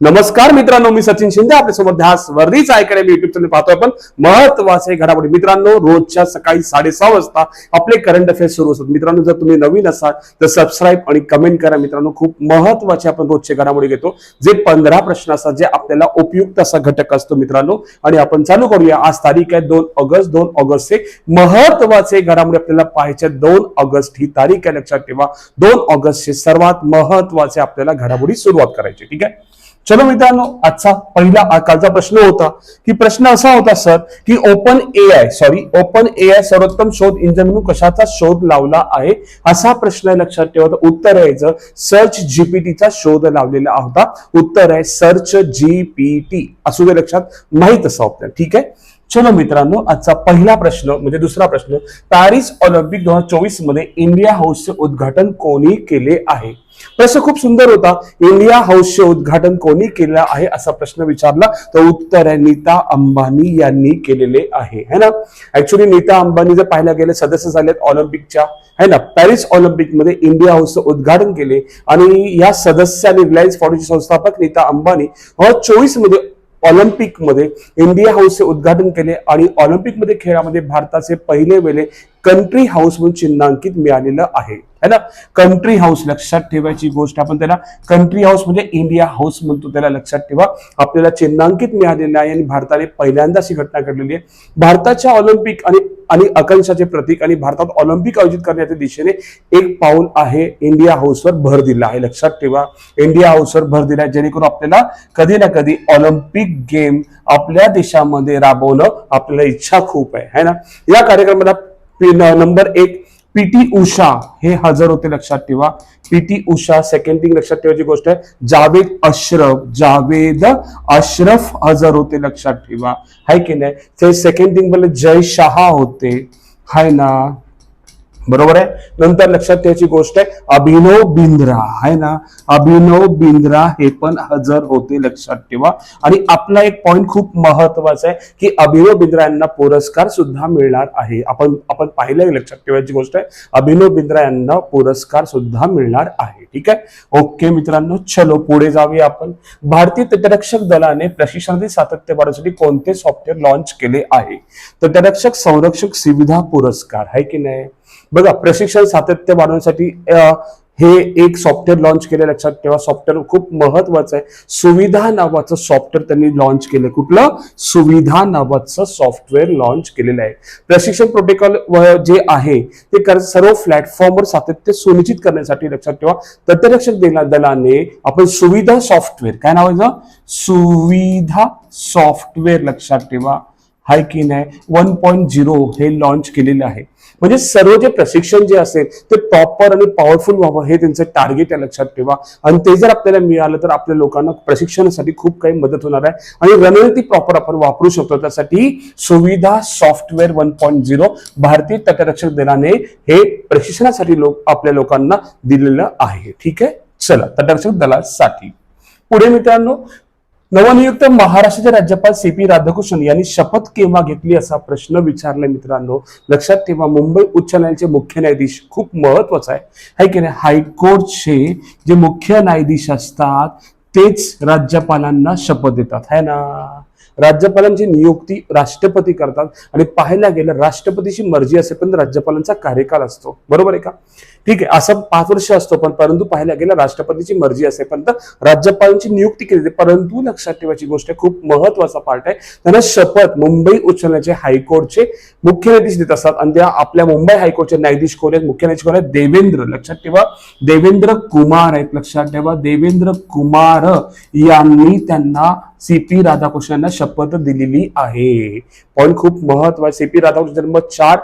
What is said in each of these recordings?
नमस्कार मित्रांनो मी सचिन शिंदे. आपल्यासोबत ध्यास वर्धीच मी युट्यूब चॅनल पाहतोय आपण. महत्त्वाचे घडामोडी. मित्रांनो रोजच्या सकाळी साडेसहा वाजता आपले करंट अफेअर्स सुरू असतात मित्रांनो जर तुम्ही नवीन असाल तर सबस्क्राईब आणि कमेंट करा. मित्रांनो खूप महत्त्वाचे आपण रोजचे घडामोडी घेतो. जे पंधरा प्रश्न असतात जे आपल्याला उपयुक्त असा घटक असतो मित्रांनो. आणि आपण चालू करूया. आज तारीख आहे दोन ऑगस्ट. दोन ऑगस्टचे महत्त्वाचे घडामोडी आपल्याला पाहायचे दोन ऑगस्ट ही तारीख आहे. लक्षात ठेवा. दोन ऑगस्टचे सर्वात महत्त्वाचे आपल्याला घडामोडी सुरुवात करायची. ठीक आहे? चलो मित्रांनो आजचा पहिला कालचा प्रश्न होता की प्रश्न असा होता सर की open A I sorry open A I सर्वोत्तम शोध इंजिन म्हणून कशाचा शोध लावला आहे? असा प्रश्न आहे लक्षात ठेवा. उत्तर आहे याचं सर्च जीपीटीचा शोध लावलेला होता. उत्तर आहे सर्च जीपीटी असू दे लक्षात माहीत असा आपल्याला ठीक आहे? चलो मित्रांनो आजचा पहिला प्रश्न म्हणजे दुसरा प्रश्न पॅरिस ऑलिम्पिक दोन हजार चोवीसमध्ये इंडिया हाऊसचे उद्घाटन कोणी केले आहे? प्रश्न खूप सुंदर होता. इंडिया हाऊसचे उद्घाटन कोणी केलं आहे असा प्रश्न विचारला. तर उत्तर आहे नीता अंबानी यांनी केलेले आहे. है ना? ऍक्च्युली नीता अंबानी जर पाहायला गेले सदस्य झालेत ऑलिम्पिकच्या. है ना? पॅरिस ऑलिम्पिकमध्ये इंडिया हाऊसचं उद्घाटन केले. आणि या सदस्यांनी रिलायन्स फाउंडेशन संस्थापक नीता अंबानी चोवीसमध्ये ऑलिम्पिकमध्ये इंडिया हाऊसचे उद्घाटन केले आणि ऑलिम्पिकमध्ये खेळामध्ये भारताचे पहिले वेळे कंट्री हाऊस म्हणून चिन्हांकित मिळालेलं आहे. है ना? कंट्री हाऊस लक्षात ठेवायची गोष्ट आपण त्याला कंट्री हाऊस म्हणजे इंडिया हाऊस म्हणतो त्याला लक्षात ठेवा. आपल्याला चिन्हांकित मिळालेलं आहे आणि भारताने पहिल्यांदाच ही घटना घडलेली आहे. भारताच्या ऑलिम्पिक आणि आणि आकांक्षाचे प्रतीक आणि भारतात ऑलिम्पिक आयोजित करण्याच्या दिशेने एक पाऊल आहे इंडिया हाऊसवर भर दिला आहे. लक्षात ठेवा. इंडिया हाऊसवर भर दिला आहे. जेणेकरून आपल्याला कधी ना कधी ऑलिम्पिक गेम आपल्या देशामध्ये राबवणं आपल्याला इच्छा खूप आहे. है ना? या कार्यक्रमाला नंबर एक पीटी उषा हे हजर होते लक्षात ठेवा. पीटी उषा सेकंड थिंग लक्षात ठेवायची गोष्ट आहे. जावेद अश्रफ जावेद अश्रफ हजर होते लक्षात ठेवा. हाय की नाही? सेकंड थिंग बोलले जय शहा होते. हाय ना? बरोबर आहे? नंतर लक्षात ठेवायची गोष्ट आहे अभिनव बिंद्रा आहे ना? अभिनव बिंद्रा हे पण हजर होते लक्षात ठेवा. आणि आपला एक पॉइंट खूप महत्त्वाचा आहे की अभिनव बिंद्रा यांना पुरस्कार सुद्धा मिळणार आहे. आपण आपण पाहिलं लक्षात ठेवायची गोष्ट आहे अभिनव बिंद्रा यांना पुरस्कार सुद्धा मिळणार आहे. ठीक आहे? ओके मित्रांनो चलो पुढे जाऊया आपण. भारतीय तटरक्षक दलाने प्रशिक्षणातील सातत्य वाढवण्यासाठी कोणते सॉफ्टवेअर लॉन्च केले आहे? तटरक्षक संरक्षक सुविधा पुरस्कार आहे की नाही? बघा प्रशिक्षण सातत्य वाढवण्यासाठी हे एक सॉफ्टवेअर लॉन्च केले लक्षात ठेवा सॉफ्टवेअर खूप महत्वाचं आहे. सुविधा नावाचं सॉफ्टवेअर त्यांनी लॉन्च केलं कुठलं? सुविधा नावाचं सॉफ्टवेअर लॉन्च केलेलं आहे. प्रशिक्षण प्रोटोकॉल जे आहे ते सर्व प्लॅटफॉर्मवर सातत्य सुनिश्चित करण्यासाठी लक्षात ठेवा तटरक्षक दलाने आपण सुविधा सॉफ्टवेअर काय नाव सुविधा सॉफ्टवेअर लक्षात ठेवा. हाय की नाही वन पॉईंट झिरो हे लॉन्च केलेले आहे. म्हणजे सर्व जे प्रशिक्षण जे असेल ते प्रॉपर आणि पॉवरफुल व्हावं हे त्यांचं टार्गेट आहे लक्षात ठेवा. आणि ते जर आपल्याला मिळालं तर आपल्या लोकांना प्रशिक्षणासाठी खूप काही मदत होणार आहे. आणि रणनीती प्रॉपर आपण वापरू शकतो. त्यासाठी सुविधा सॉफ्टवेअर वन पॉईंट झिरो भारतीय तटरक्षक दलाने हे प्रशिक्षणासाठी लोक आपल्या लोकांना दिलेलं आहे. ठीक आहे? चला तटरक्षक दलासाठी. पुढे मित्रांनो नवनियुक्त महाराष्ट्राचे राज्यपाल सी पी राधाकृष्णन यांनी शपथ केव्हा घेतली असा प्रश्न विचारलाय मित्रांनो. लक्षात ठेवा मुंबई उच्च न्यायालयाचे मुख्य न्यायाधीश खूप महत्त्वाचा आहे. है की नाही? हायकोर्टचे जे मुख्य न्यायाधीश असतात तेच राज्यपालांना शपथ देतात. है ना? राज्यपालांची नियुक्ती राष्ट्रपती करतात आणि पाहायला गेलं राष्ट्रपतीची मर्जी असेल पण राज्यपालांचा कार्यकाल असतो. बरोबर आहे का? ठीक आहे असं पाच वर्ष असतो पण परंतु पाहायला गेलं राष्ट्रपतीची मर्जी असेल पण राज्यपालांची नियुक्ती केली जाते. परंतु लक्षात ठेवायची गोष्ट खूप महत्त्वाचा पार्ट आहे. त्यांना शपथ मुंबई उच्च न्यायालयाचे हायकोर्टचे मुख्य न्यायाधीश देत असतात आणि त्या आपल्या मुंबई हायकोर्टचे न्यायाधीश कोण आहेत? मुख्य न्यायाधीश कोण आहेत? देवेंद्र. लक्षात ठेवा देवेंद्र कुमार आहेत. लक्षात ठेवा देवेंद्र कुमार यांनी त्यांना सी पी राधाकृष्णांना शपथ दिलेली आहे. पॉईंट खूप महत्त्वाचा सी पी राधाकृष्ण जन्म चार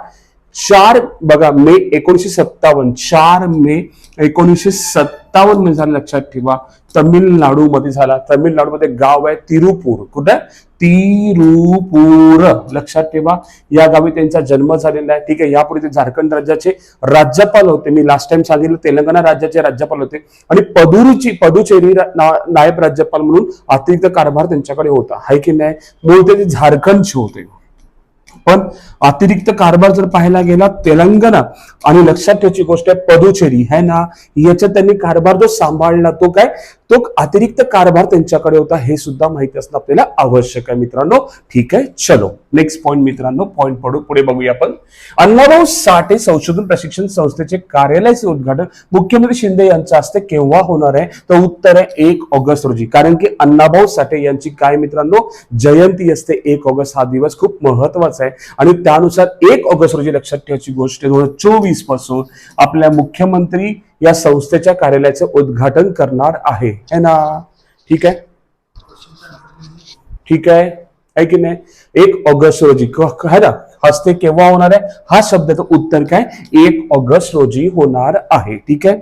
चार बघा मे एकोणीसशे सत्तावन्न चार मे एकोणीसशे सत्तावन्नमध्ये झाला लक्षात ठेवा. तमिळनाडू मध्ये झाला. तमिळनाडूमध्ये गाव आहे तिरुपूर. कुठे? तिरुपूर. लक्षात ठेवा. या गावी त्यांचा जन्म झालेला आहे. ठीक आहे. यापुढे ते झारखंड राज्याचे राज्यपाल होते. मी लास्ट टाइम सांगितलं तेलंगणा राज्याचे राज्यपाल होते. आणि पदुरीची पदुचेरी नायब राज्यपाल म्हणून अतिरिक्त कारभार त्यांच्याकडे होता. हाय की नाही? मूळ ते झारखंडचे होते. पण अतिरिक्त कारभार जर पाहायला गेला तेलंगणा आणि लक्षात ठेवायची गोष्ट आहे पदुचेरी. है ना? याच्यात त्यांनी कारभार जो सांभाळला तो काय? तो अतिरिक्त कारभार त्यांच्याकडे होता हे सुद्धा माहिती असणं आपल्याला आवश्यक आहे मित्रांनो. ठीक आहे? चलो. नेक्स्ट पॉईंट मित्रांनो. पॉईंट पडू पुढे बघूया आपण. अण्णाभाऊ साठे संशोधन प्रशिक्षण संस्थेचे कार्यालयाचे उद्घाटन मुख्यमंत्री शिंदे यांचं असते केव्हा होणार आहे? तर उत्तर आहे एक ऑगस्ट रोजी. कारण की अण्णाभाऊ साठे यांची काय मित्रांनो? जयंती असते एक ऑगस्ट हा दिवस खूप महत्त्वाचा आहे. आणि त्यानुसार एक ऑगस्ट रोजी लक्षात ठेवायची गोष्ट दोन हजार चोवीसपासून आपल्या मुख्यमंत्री या संस्थेच्या कार्यालयाचे उद्घाटन करणार आहे. है ना? ठीक आहे? ठीक आहे? आहे की नाही? एक ऑगस्ट रोजी. है ना? हस्ते केव्हा होणार आहे? हा शब्दाचं उत्तर काय? एक ऑगस्ट रोजी होणार आहे. ठीक आहे?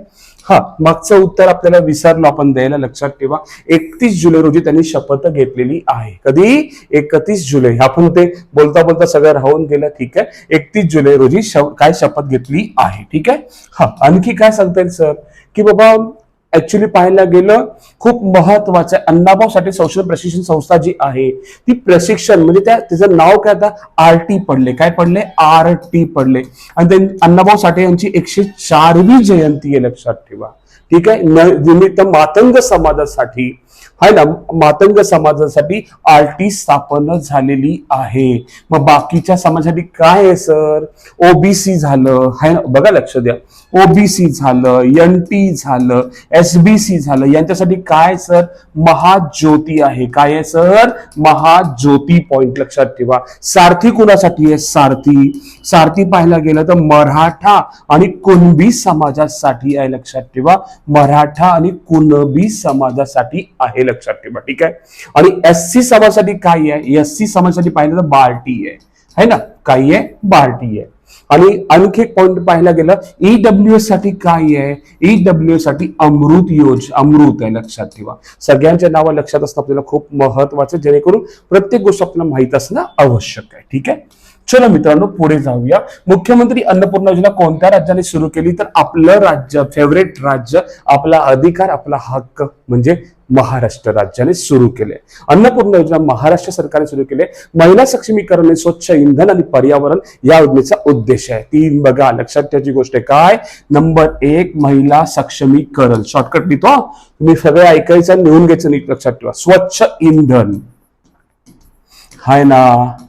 हा मागचं उत्तर आपल्याला विसरलो आपण द्यायला लक्षात ठेवा. एकतीस जुलै रोजी त्यांनी शपथ घेतलेली आहे. कधी? एकतीस जुलै. आपण ते बोलता बोलता सगळं राहून गेलं ठीक आहे. एकतीस जुलै रोजी काय शपथ घेतली आहे ठीक आहे? हा आणखी काय सांगता येईल सर? की बाबा ऍक्च्युली पाहायला गेलं खूप महत्वाचं आहे. अण्णाभाऊसाठी संशोधन प्रशिक्षण संस्था जी आहे ती प्रशिक्षण म्हणजे त्या त्याचं नाव काय आता आर टी पडले. काय पडले? आर टी पडले. आणि ते अण्णाभाऊ साठे यांची एकशे चारवी जयंती आहे लक्षात ठेवा. ठीक आहे? निमित्त मातंग समाजासाठी हाय ना मातंग समाजासाठी आर टी स्थापन झालेली आहे. मग बाकीच्या समाजासाठी काय आहे सर? ओबीसी झालं. हाय ना बघा लक्ष द्या. ओबीसी झालं एन टी झालं एसबीसी झालं यांच्यासाठी काय सर? महाज्योती आहे. काय आहे सर? महाज्योती पॉइंट लक्षात ठेवा. सारथी कुणासाठी आहे? सारथी. सारथी पाहायला गेलं तर मराठा आणि कुणबी समाजासाठी आहे लक्षात ठेवा. मराठा आणि कुणबी समाजासाठी आहे लक्षात ठेवा. ठीक आहे? आणि एस सी समाजासाठी काय आहे? एस सी समाजासाठी पाहिलं तर बार्टी आहे. है ना? काय आहे? बार्टी आहे. आणि आणखी एक पॉईंट पाहायला गेलं ईडब्ल्यू एससाठी काय आहे? ईडब्ल्यू एससाठी अमृत योज अमृत आहे लक्षात ठेवा. सगळ्यांच्या नावं लक्षात असणं आपल्याला खूप महत्वाचं जेणेकरून प्रत्येक गोष्ट आपल्याला माहीत असणं आवश्यक आहे ठीक आहे? चलो मित्रांनो पुढे जाऊया. मुख्यमंत्री अन्नपूर्णा योजना कोणत्या राज्याने सुरू केली? तर आपलं राज्य फेवरेट राज्य आपला अधिकार आपला हक्क म्हणजे महाराष्ट्र राज्याने सुरू केले. अन्नपूर्णा योजना महाराष्ट्र सरकारने सुरू केले. महिला सक्षमीकरण आणि स्वच्छ इंधन आणि पर्यावरण या योजनेचा उद्देश आहे. तीन बघा लक्षात ठेवायची गोष्ट आहे काय? नंबर एक महिला सक्षमीकरण. शॉर्टकट लिहितो तुम्ही सगळं ऐकायचं आणि लिहून घ्यायचं नीट लक्षात ठेवा. स्वच्छ इंधन. हाय ना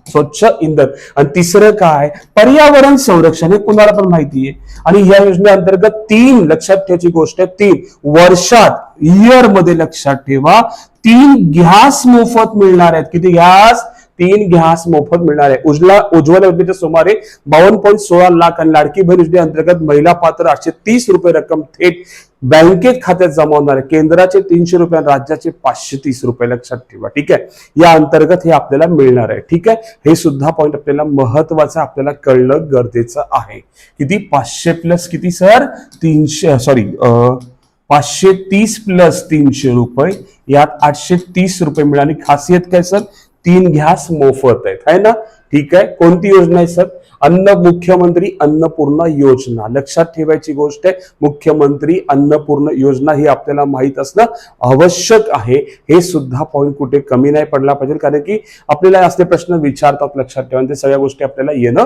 स्वच्छ इंधन. आणि तिसरं काय? पर्यावरण संरक्षण हे कुणाला पण माहिती आहे. आणि या योजनेअंतर्गत तीन लक्षात ठेवायची गोष्ट आहे तीन. वर्षात इयरमध्ये लक्षात ठेवा तीन गॅस मोफत मिळणार आहेत. किती गॅस तीन गॅस मोफत मिळणार आहे. उज्ज्वला उज्ज्वल योजनेच्या सुमारे बावन्न पॉईंट सोळा लाख आणि लाडकी बहीण योजनेअंतर्गत महिला पात्र आठशे तीस रुपये रक्कम थेट बँकेत खात्यात जमा होणार आहे केंद्राचे तीनशे रुपये आणि राज्याचे पाचशे तीस रुपये लक्षात ठेवा ठीक आहे? या अंतर्गत हे आपल्याला मिळणार आहे ठीक आहे? हे सुद्धा पॉईंट आपल्याला महत्वाचं आपल्याला कळणं गरजेचं आहे. किती? पाचशे प्लस किती सर तीनशे सॉरी पाचशे तीस प्लस तीनशे रुपये यात आठशे तीस रुपये मिळाली. खासियत काय सर तीन गॅस मोफत आहेत है ना? ठीक आहे? कोणती योजना आहे सर अन्न मुख्यमंत्री अन्नपूर्ण योजना. लक्षात ठेवायची गोष्ट आहे मुख्यमंत्री अन्नपूर्ण योजना ही आपल्याला माहीत असणं आवश्यक आहे. हे सुद्धा पॉईंट कुठे कमी नाही पडला पाहिजे कारण की आपल्याला असले प्रश्न विचारतात लक्षात ठेवा ते सगळ्या गोष्टी आपल्याला येणं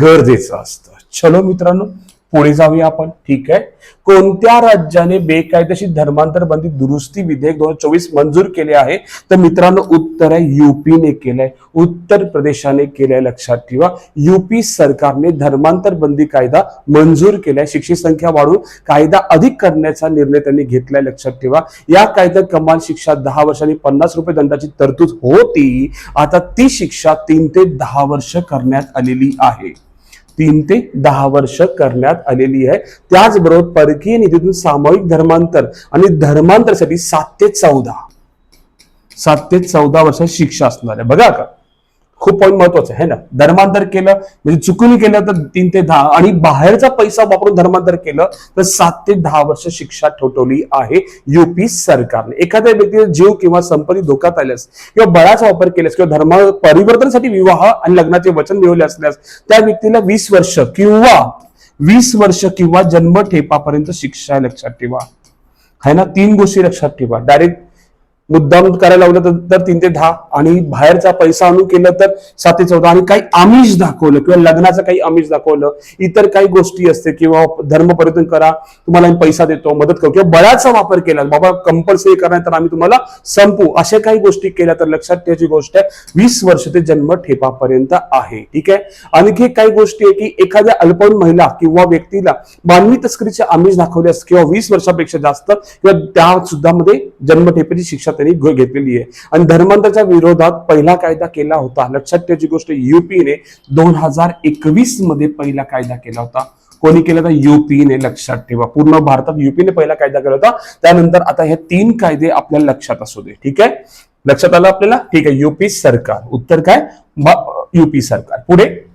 गरजेचं असतं. चलो मित्रांनो पुढे जाऊया आपण. ठीक आहे? कोणत्या राज्याने बेकायदेशीर धर्मांतर बंदी दुरुस्ती विधेयक दोन हजार चोवीस मंजूर केले आहे? तर मित्रांनो उत्तर आहे युपीने केलंय. उत्तर प्रदेशाने केलंय लक्षात ठेवा. युपी सरकारने धर्मांतर बंदी कायदा मंजूर केलाय. शिक्षित संख्या वाढून कायदा अधिक करण्याचा निर्णय त्यांनी घेतलाय लक्षात ठेवा. या कायद्यात कमाल शिक्षा दहा वर्षांनी पन्नास रुपये दंडाची तरतूद होती. आता ती शिक्षा तीन ते दहा वर्ष करण्यात आलेली आहे. तीन ते दहा वर्ष करण्यात आलेली आहे. त्याचबरोबर परकीय निधीतून सामूहिक धर्मांतर आणि धर्मांतरसाठी सात ते चौदा सात ते चौदा वर्ष शिक्षा असणार आहे. बघा का खूप पॉईंट महत्वाचं आहे ना? धर्मांतर केलं म्हणजे चुकून केलं तर तीन ते दहा आणि बाहेरचा पैसा वापरून धर्मांतर केलं तर सात ते दहा वर्ष शिक्षा ठोठवली आहे युपी सरकारने. एखाद्या व्यक्तीचा जीव किंवा संपत्ती धोक्यात आल्यास किंवा बळाचा वापर केल्यास किंवा धर्म परिवर्तनासाठी विवाह आणि लग्नाचे वचन मिळवले असल्यास त्या व्यक्तीला वीस वर्ष किंवा वीस वर्ष किंवा जन्मठेपापर्यंत शिक्षा लक्षात ठेवा. है ना? तीन गोष्टी लक्षात ठेवा. डायरेक्ट मुद्दाम करायला लावलं तर तीन ते दहा. आणि बाहेरचा पैसा आणून केलं तर सात ते चौदा. आणि काही आमिष दाखवलं किंवा लग्नाचं काही आमिष दाखवलं इतर काही गोष्टी असते किंवा धर्म परिवर्तन करा तुम्हाला आम्ही पैसा देतो मदत करू. किंवा बळाचा वापर केला बाबा कंपल्सरी करणार तर आम्ही तुम्हाला संपू. अशा काही गोष्टी केल्या तर लक्षात ठेवायची गोष्ट आहे वीस वर्ष ते जन्म ठेपापर्यंत आहे. ठीक आहे? आणखी काही गोष्टी आहे की एखाद्या अल्पवयीन महिला किंवा व्यक्तीला मानवी तस्करीचे आमिष दाखवले असते किंवा वीस वर्षापेक्षा जास्त किंवा त्या सुद्धा मध्ये जन्मठेपेची शिक्षा त्यांनी घेतलेली आहे. आणि धर्मांतराच्या विरोधात पहिला कायदा केला होता. लक्षात ठेवायची गोष्ट युपीने दोन हजार एकवीसमध्ये पहिला कायदा केला होता. कोणी केला तर युपीने. लक्षात ठेवा. पूर्ण भारतात युपीने पहिला कायदा केला होता. त्यानंतर आता हे तीन कायदे आपल्याला लक्षात असू दे. ठीक आहे? लक्षात आलं आपल्याला? ठीक आहे. युपी सरकार. उत्तर काय? युपी सरकार. पुढे.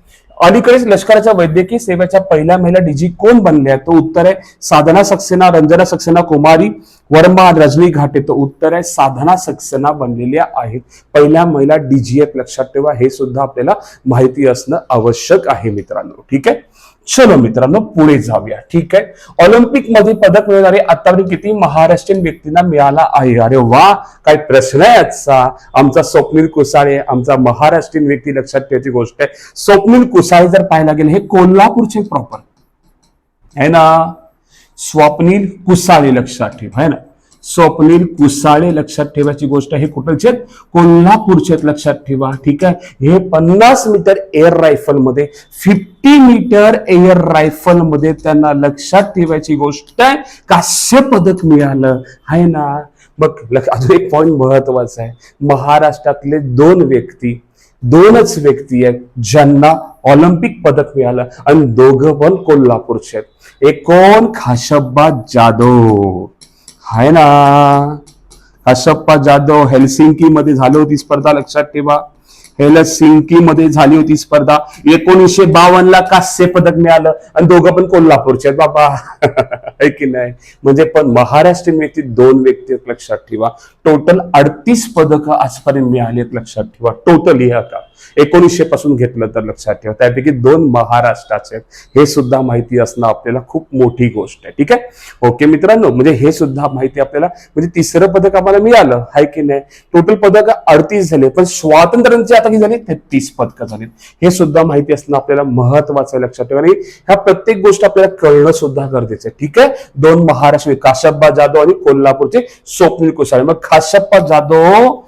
अलीकडेच लष्कराच्या वैद्यकीय सेवेच्या पहिल्या महिला डीजी कोण बनल्या? तो उत्तर आहे साधना सक्सेना रंजना सक्सेना कुमारी वर्मा रजनी घाटे. तो उत्तर आहे साधना सक्सेना बनलेल्या आहेत. पहिल्या महिला डीजीएफ लक्षात ठेवा हे सुद्धा आपल्याला माहिती असणं आवश्यक आहे मित्रांनो. ठीक आहे? चलो मित्रांनो पुढे जाऊया. ठीक आहे? ऑलिम्पिकमध्ये पदक मिळणारे आतापर्यंत किती महाराष्ट्रीयन व्यक्तींना मिळाला आहे? अरे वा काय प्रश्न आहे आजचा. आमचा स्वप्नील कुसाळे आमचा महाराष्ट्रीयन व्यक्ती लक्षात ठेवायची गोष्ट आहे. स्वप्नील कुसाळे जर पाहायला गेले हे कोल्हापूरचे प्रॉपर आहे ना? स्वप्नील कुसाळे लक्षात ठेव है ना? स्वप्नील कुसाळे लक्षात ठेवायची गोष्ट हे कुठलचे आहेत? कोल्हापूरचे आहेत, लक्षात ठेवा. ठीक आहे? हे पन्नास मीटर एअर रायफलमध्ये फिफ्टी मीटर एअर रायफलमध्ये त्यांना लक्षात ठेवायची गोष्ट आहे. कास्य पदक मिळालं. आहे ना? मग अजून एक पॉईंट महत्त्वाचा आहे. महाराष्ट्रातले दोन व्यक्ती दोनच व्यक्ती आहेत ज्यांना ऑलिम्पिक पदक मिळालं. आणि दोघं पण कोल्हापूरचे आहेत. एक कोण खाशब्बा जाधव. आहे ना. कश्यप्पा जाधव हेलसिंकी मध्ये झाली होती स्पर्धा लक्षात ठेवा. हेलसिंकी मध्ये झाली होती स्पर्धा. एकोणीसशे बावन्न ला कांस्य पदक मिळालं. आणि दोघं पण कोल्हापूरचे आहेत बाबा. आहे की नाही? म्हणजे पण महाराष्ट्रीयन व्यक्ती दोन व्यक्ती लक्षात ठेवा. टोटल अडतीस पदक आजपर्यंत मिळाली लक्षात ठेवा. टोटल ह्या का एकोणीसशे पासून घेतलं तर लक्षात ठेवा. त्यापैकी दोन महाराष्ट्राचे आहेत. हे सुद्धा माहिती असणं आपल्याला खूप मोठी गोष्ट आहे. ठीक आहे? ओके मित्रांनो म्हणजे हे सुद्धा माहिती आपल्याला म्हणजे तिसरं पदक आम्हाला मिळालं आहे की नाही? टोटल पदक अडतीस झाले पण स्वातंत्र्यांचे आता किती झाले तेहतीस पदक झाले. हे सुद्धा माहिती असणं आपल्याला महत्वाचं आहे लक्षात ठेवा. आणि ह्या प्रत्येक गोष्ट आपल्याला कळणं सुद्धा गरजेचं आहे. ठीक आहे? दोन महाराष्ट्र काशप्पा जाधव आणि कोल्हापूरचे स्वप्नील कुसाळे. मग काशप्पा जाधव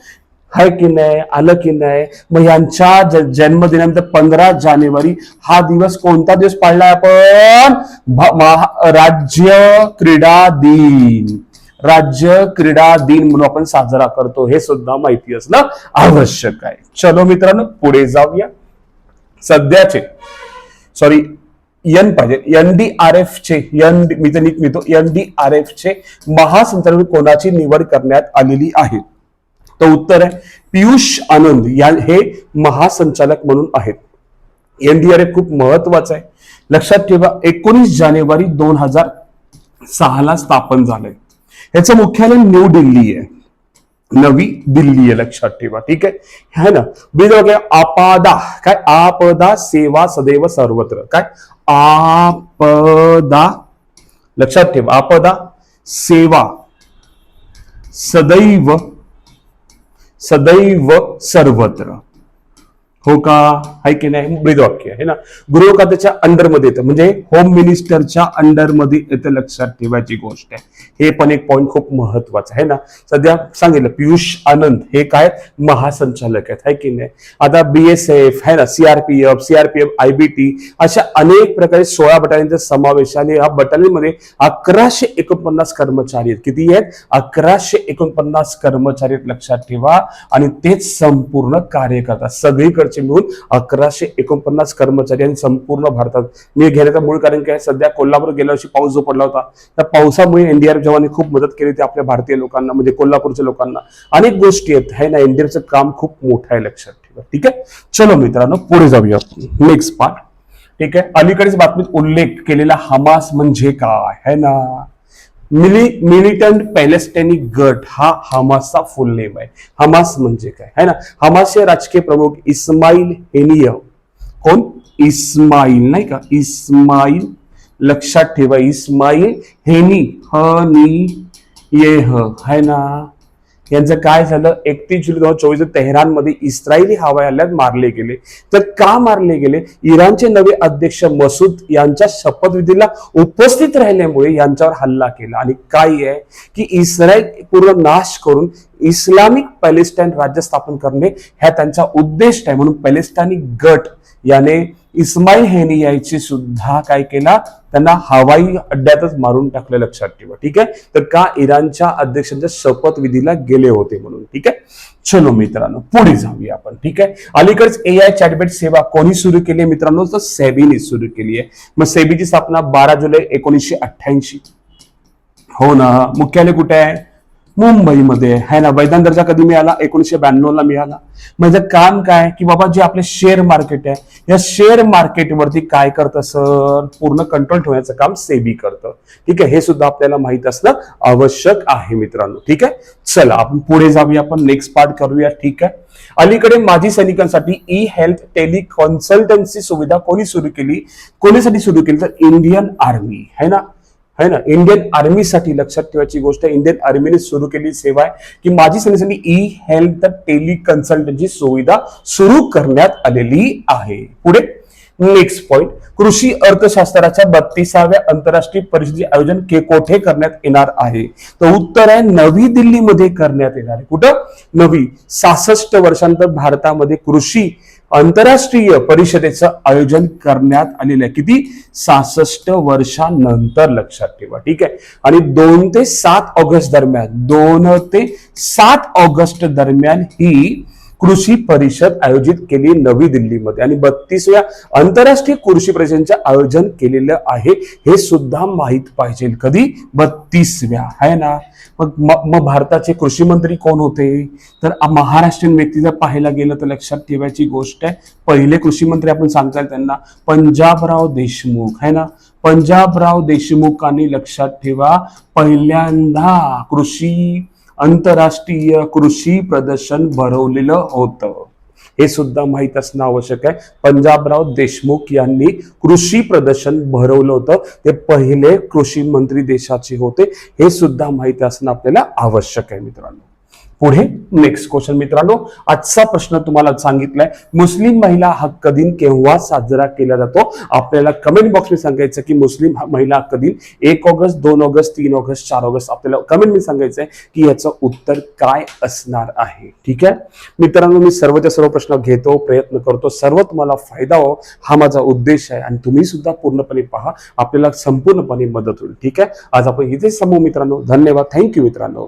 हाय की नाही आलं की नाही? मग यांच्या जन्मदिनानंतर पंधरा जानेवारी हा दिवस कोणता दिवस पाळला आपण? महा- राज्य क्रीडा दिन. राज्य क्रीडा दिन म्हणून आपण साजरा करतो. हे सुद्धा माहिती असणं आवश्यक आहे. चलो मित्रांनो पुढे जाऊया. सध्याचे सॉरी एन पाहिजे. एन डी आर एफ चे यन मी तर नीट मिळतो एन डी आर एफ चे महासंचालक कोणाची निवड करण्यात आलेली आहे? तर उत्तर आहे पियुष आनंद या हे महासंचालक म्हणून आहेत. एनडीआरएफ खूप महत्वाचं आहे. लक्षात ठेवा एकोणीस जानेवारी दोन हजार सहाला स्थापन झालंय. याचं मुख्यालय न्यू दिल्ली आहे. नवी दिल्ली आहे लक्षात ठेवा, ठीक है है ना? बीजा आपदा, काय? आपदा सेवा सदैव सर्वत्र, काय? आपदा, लक्षात ठेवा, आपदा सेवा सदैव सदैव सर्वत्र. हो का? आहे की नाही? ब्रीद वाक्य आहे ना? गृह खात्याच्या अंडरमध्ये येतं. म्हणजे होम मिनिस्टरच्या अंडरमध्ये येतं लक्षात ठेवायची गोष्ट आहे. हे पण एक पॉईंट खूप महत्वाचं आहे ना? सध्या सांगितलं पियुष आनंद हे काय? महासंचालक आहेत आहे की नाही? आता बीएसएफ आहे ना? सीआरपीएफ सीआरपीएफ आयबीटी अशा अनेक प्रकारे सोळा बटालियनचा समावेश आणि या बटालियनमध्ये अकराशे एकोणपन्नास कर्मचारी आहेत. किती आहेत? अकराशे एकोणपन्नास कर्मचारी आहेत लक्षात ठेवा. आणि तेच संपूर्ण कार्य करतात सगळीकडचे मिळून अकराशे एकोणपन्नास कर्मचारी आणि संपूर्ण भारतात मी घेण्याचं मूळ कारण काय सध्या कोल्हापूर गेल्या वर्षी पाऊस जो पडला होता त्या पावसामुळे एनडीआरएफ जवानी खूप मदत केली होती आपल्या भारतीय लोकांना म्हणजे कोल्हापूरच्या लोकांना. अनेक गोष्टी आहेत हे ना एनडीआरएफचं काम खूप मोठं आहे लक्षात ठेवा ठीक आहे? चलो मित्रांनो पुढे जाऊया नेक्स्ट पार्ट ठीक आहे? अलीकडेच बातमीत उल्लेख केलेला हमास म्हणजे काय? है ना? मिली मिलिटंट पॅलेस्टाइनी गट हा हमासचा फुल नेम आहे. हमास म्हणजे काय? है ना? हमासचे राजकीय प्रमुख इस्माईल हेनिय. कोण? इस्माईल नाही का? इस्माईल. लक्षात ठेवा इस्माईल हेनी ह नी ये ह है ना? यांचं काय झालं? एकतीस जुलै दोन हजार चोवीस तेहरानमध्ये इस्रायली हवाई हल्ल्यात मारले गेले. तर का मारले गेले? इराणचे नवे अध्यक्ष मसूद यांच्या शपथविधीला उपस्थित राहिल्यामुळे यांच्यावर हल्ला केला. आणि काय आहे? की इस्रायल पूर्ण नाश करून इस्लामिक पॅलेस्टाईन राज्य स्थापन करणे ह्या त्यांचा उद्देश आहे. म्हणून पॅलेस्टाईनी गट याने इस्माईल हेनी यायची सुद्धा काय केला? त्यांना हवाई अड्ड्यातच मारून टाकलं लक्षात ठेवा ठीक आहे? तर का इराणच्या अध्यक्षांच्या शपथविधीला गेले होते म्हणून ठीक आहे? चलो मित्रांनो पुढे जाऊया आपण ठीक आहे? अलीकडेच ए आय चॅटबेट सेवा कोणी सुरू केली आहे मित्रांनो? तर सेबीने सुरू केली आहे. मग सेबीची स्थापना बारा जुलै एकोणीसशे अठ्ठ्याऐंशी. हो ना मुख्यालय कुठे आहे? मुंबईमध्ये. है ना? वैधान दर्जा कधी मिळाला? एकोणीसशे ब्याण्णव ला मिळाला म्हणजे काम काय? की बाबा जे आपले शेअर मार्केट आहे या शेअर मार्केटवरती काय करतं सर पूर्ण कंट्रोल ठेवण्याचं काम सेबी करतं. ठीक आहे? हे सुद्धा आपल्याला माहीत असणं आवश्यक आहे मित्रांनो. ठीक आहे? चला आपण पुढे जाऊया. आपण नेक्स्ट पार्ट करूया. ठीक आहे? अलीकडे माजी सैनिकांसाठी ई हेल्थ टेली कन्सल्टन्सी सुविधा कोणी सुरू केली? कोणीसाठी सुरू केली? तर इंडियन आर्मी है ना? है ना? इंडियन आर्मीसाठी लक्षात ठेवायची गोष्ट आहे. इंडियन आर्मीने सुरू केलेली सेवा आहे की माजी सैनिकांनी ई हेल्थ टेली कन्सल्टन्सी सुविधा सुरू करण्यात आलेली आहे. पुढे नेक्स्ट पॉइंट कृषी अर्थशास्त्राच्या बत्तीसाव्या आंतरराष्ट्रीय परिषदेचे आयोजन के कोठे करण्यात येणार आहे? तर उत्तर आहे नवी दिल्लीमध्ये करण्यात येणार आहे. कुठं? नवी सहासष्ट वर्षांतर भारतामध्ये कृषी आंतरराष्ट्रीय परिषदेचं आयोजन करण्यात आलेलं आहे. किती? सहासष्ट वर्षानंतर लक्षात ठेवा. ठीक आहे? आणि दोन ते सात ऑगस्ट दरम्यान दोन ते सात ऑगस्ट दरम्यान ही कृषी परिषद आयोजित केली नवी दिल्लीमध्ये. आणि बत्तीसव्या आंतरराष्ट्रीय कृषी परिषदेचं आयोजन केलेलं आहे हे सुद्धा माहीत पाहिजे. कधी? बत्तीसव्या. आहे ना? मग मग भारताचे कृषी मंत्री कोण होते? तर महाराष्ट्रीयन व्यक्ती जर पाहायला गेलं तर लक्षात ठेवायची गोष्ट आहे पहिले कृषी मंत्री आपण सांगता त्यांना पंजाबराव देशमुख. आहे ना? पंजाबराव देशमुखांनी लक्षात ठेवा पहिल्यांदा कृषी आंतरराष्ट्रीय कृषी प्रदर्शन भरवलेलं होतं. हे सुद्धा माहीत असणं आवश्यक आहे. पंजाबराव देशमुख यांनी कृषी प्रदर्शन भरवलं होतं. ते पहिले कृषी मंत्री देशाचे होते. हे सुद्धा माहिती असणं आपल्याला आवश्यक आहे मित्रांनो. पुढे नेक्स्ट क्वेश्चन मित्रांनो आजचा प्रश्न तुम्हाला सांगितलाय मुस्लिम महिला हक्क दिन केव्हा साजरा केला जातो? आपल्याला कमेंट बॉक्समध्ये सांगायचं की मुस्लिम महिला हक्क दिन एक ऑगस्ट दोन ऑगस्ट तीन ऑगस्ट चार ऑगस्ट. आपल्याला कमेंटमध्ये सांगायचं आहे की याचं उत्तर काय असणार आहे. ठीक आहे? मित्रांनो मी सर्वच्या सर्व प्रश्न घेतो प्रयत्न करतो. सर्व तुम्हाला फायदा हो हा माझा उद्देश आहे आणि तुम्ही सुद्धा पूर्णपणे पहा आपल्याला संपूर्णपणे मदत होईल. ठीक आहे? आज आपण इथेच समूह मित्रांनो. धन्यवाद. थँक्यू मित्रांनो.